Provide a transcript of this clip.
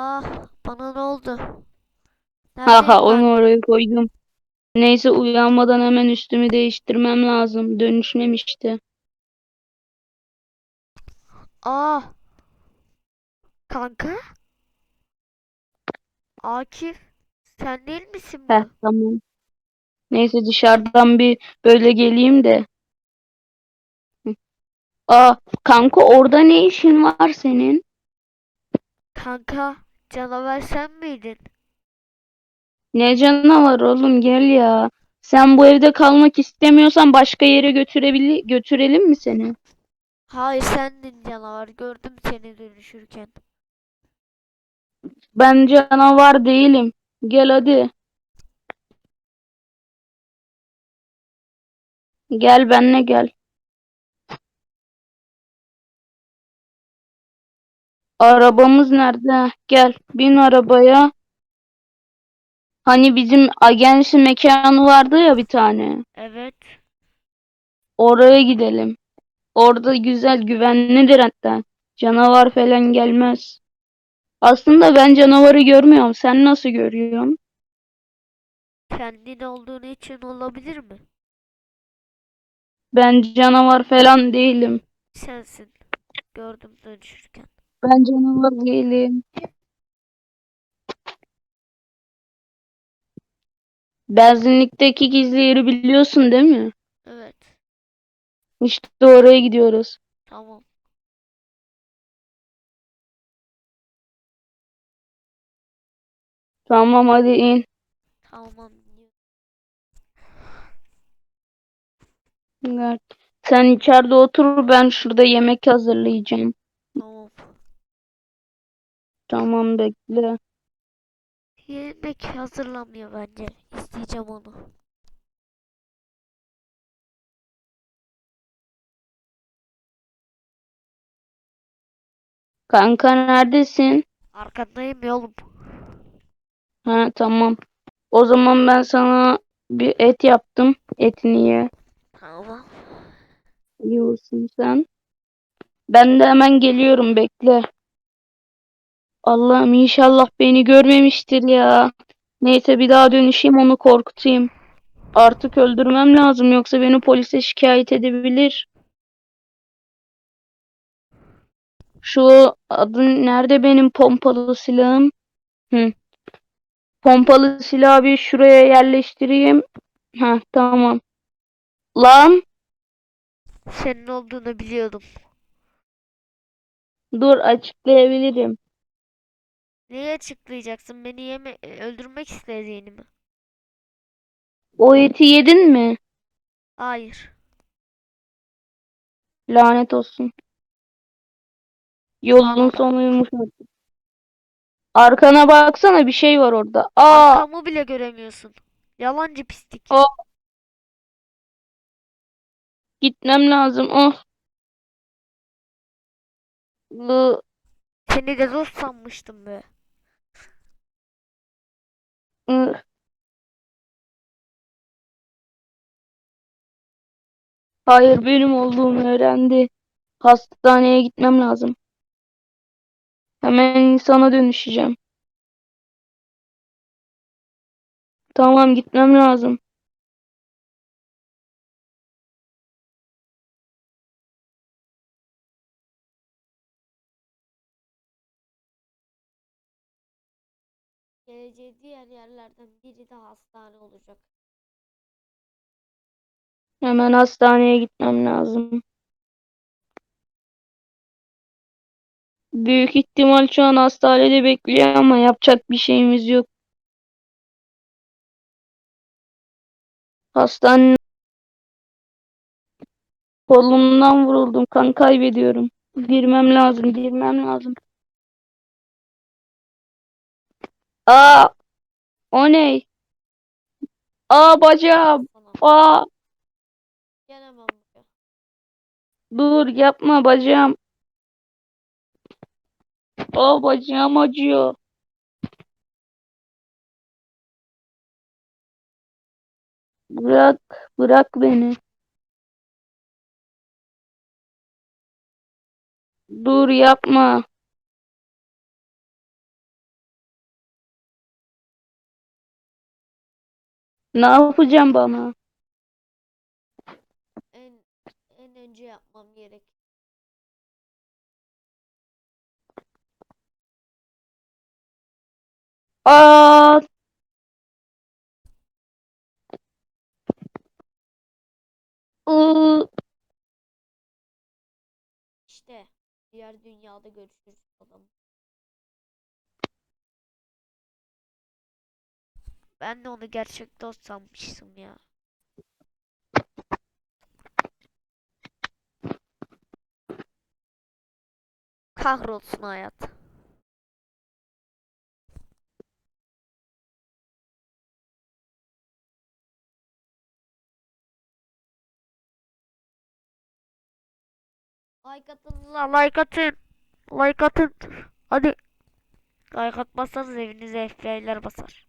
Ah bana ne oldu? Neredeyim onu ben? oraya koydum. Neyse uyanmadan hemen üstümü değiştirmem lazım. Dönüşmemişti. Ah kanka? Akif sen değil misin Heh bu? tamam. Neyse dışarıdan bir böyle geleyim de. Hı. Aa kanka orada ne işin var senin? Kanka canavar sen miydin? Ne canavar oğlum gel ya. Sen bu evde kalmak istemiyorsan başka yere götürebilir götürelim mi seni? Hayır sendin canavar gördüm seni dönüşürken. Ben canavar değilim. Gel hadi. Gel benimle gel. Arabamız nerede? Gel bin arabaya. Hani bizim agensi mekanı vardı ya bir tane. Evet. Oraya gidelim. Orada güzel güvenlidir hatta. Canavar falan gelmez. Aslında ben canavarı görmüyorum. Sen nasıl görüyorsun? Kendin olduğun için olabilir mi? Ben canavar falan değilim. Sensin. Gördüm dönüşürken. Ben canavar değilim. Benzinlikteki gizli yeri biliyorsun değil mi? Evet. İşte oraya gidiyoruz. Tamam. Tamam hadi in. Tamam. Sen içeride otur ben şurada yemek hazırlayacağım. Tamam. Bekle. Yemek hazırlamıyor bence. İsteyeceğim onu. Kanka neredesin? Arkandayım yolum. Ha tamam. O zaman ben sana bir et yaptım. Etini ye. Tamam. Yiyorsun sen. Ben de hemen geliyorum bekle. Allah'ım inşallah beni görmemiştir ya. Neyse bir daha dönüşeyim onu korkutayım. Artık öldürmem lazım yoksa beni polise şikayet edebilir. Şu adın nerede benim pompalı silahım? Hı. Pompalı silahı bir şuraya yerleştireyim. Ha tamam. Lan Senin olduğunu biliyordum. dur açıklayabilirim. Neyi açıklayacaksın? Beni yeme e, öldürmek istediğini mi? O eti yedin mi? Hayır. Lanet olsun. Yolun sonuymuş artık. Arkana baksana bir şey var orada. Aa, Arkamı bile göremiyorsun. Yalancı pislik. Aa. gitmem lazım. Oh. Bu Seni de dost sanmıştım be. Hayır benim olduğumu öğrendi. Hastaneye gitmem lazım. Hemen insana dönüşeceğim. Tamam gitmem lazım. Geleceği diğer yerlerden biri de hastane olacak. Hemen hastaneye gitmem lazım. Büyük ihtimal şu an hastanede bekliyor ama yapacak bir şeyimiz yok. Hastanenin kolumdan vuruldum. Kan kaybediyorum. Girmem lazım, girmem lazım. Aa, o ne? Aa bacağım. Aa, Gelemem dur yapma bacağım. Aa bacağım acıyor. Bırak, bırak beni. Dur yapma. Ne yapacağım bana? En en önce yapmam gerek. Aa, İşte diğer dünyada görüşürüz adam. Ben de onu gerçek dost sanmıştım ya. Kahrolsun hayat. Like atın la like atın. Like atın. Hadi. Like atmazsanız evinize FBI'ler basar.